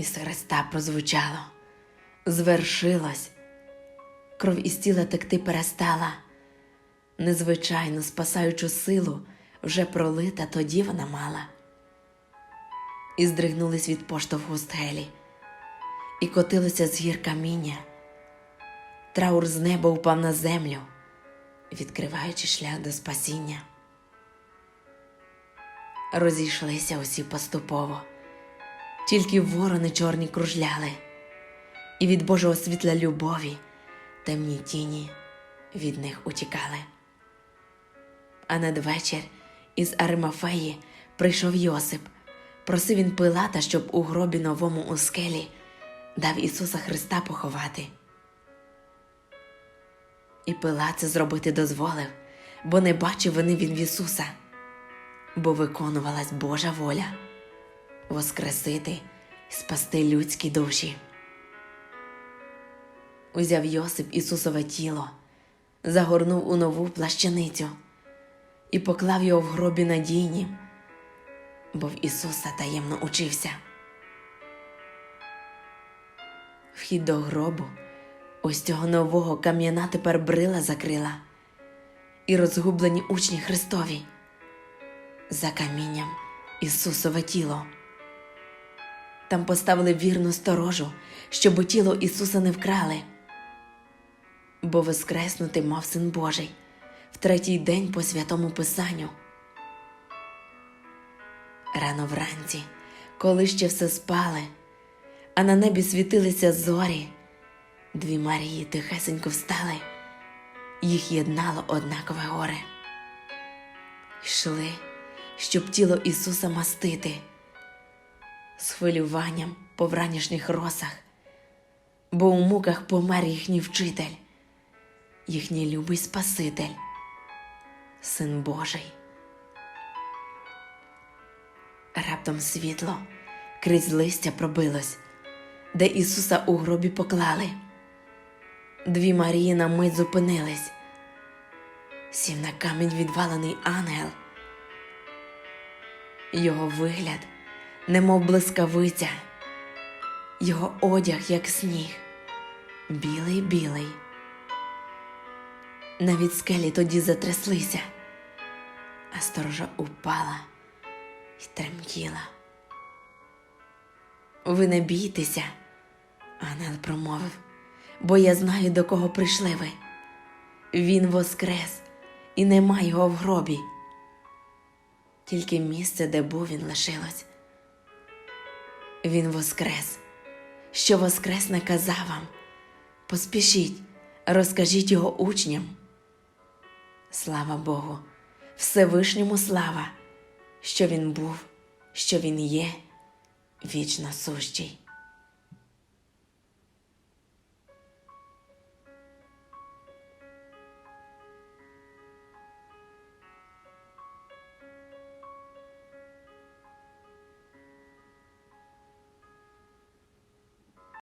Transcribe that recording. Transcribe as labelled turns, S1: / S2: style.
S1: Із Христа прозвучало, звершилось, кров із тіла текти перестала, незвичайну спасаючу силу вже пролита тоді вона мала. І здригнулись від поштовху стелі, і котилося з гір каміння. Траур з неба упав на землю, відкриваючи шлях до спасіння. Розійшлися усі поступово, тільки ворони чорні кружляли, і від Божого світла любові темні тіні від них утікали. А надвечір із Аримафеї прийшов Йосип, просив він Пилата, щоб у гробі новому у скелі дав Ісуса Христа поховати. І Пилат це зробити дозволив, бо не бачив вини він в Ісуса, бо виконувалась Божа воля воскресити і спасти людські душі. Узяв Йосип Ісусове тіло, загорнув у нову плащаницю і поклав його в гробі надійнім, бо в Ісуса таємно учився. Вхід до гробу ось цього нового кам'яна тепер брила закрила, і розгублені учні Христові за камінням Ісусове тіло. Там поставили вірну сторожу, щоб у тіло Ісуса не вкрали, бо воскреснути мав Син Божий в третій день по святому Писанню. Рано вранці, коли ще все спали, а на небі світилися зорі, дві Марії тихесенько встали, їх єднало однакове горе. Йшли, щоб тіло Ісуса мастити з хвилюванням по вранішніх росах, бо у муках помер їхній вчитель, їхній любий Спаситель, Син Божий. Раптом світло крізь листя пробилось, де Ісуса у гробі поклали. Дві Марії на мить зупинились, сів на камінь відвалений ангел. Його вигляд, немов блискавиця, його одяг, як сніг, білий білий. Навіть скелі тоді затряслися, а сторожа упала й тремтіла. Ви не бійтеся, ангел промовив, бо я знаю, до кого прийшли ви. Він воскрес, і нема його в гробі. Тільки місце, де був він лишилось. Він воскрес. Що воскрес наказав вам. Поспішіть, розкажіть його учням. Слава Богу, Всевишньому слава, що він був, що він є, вічно сущий.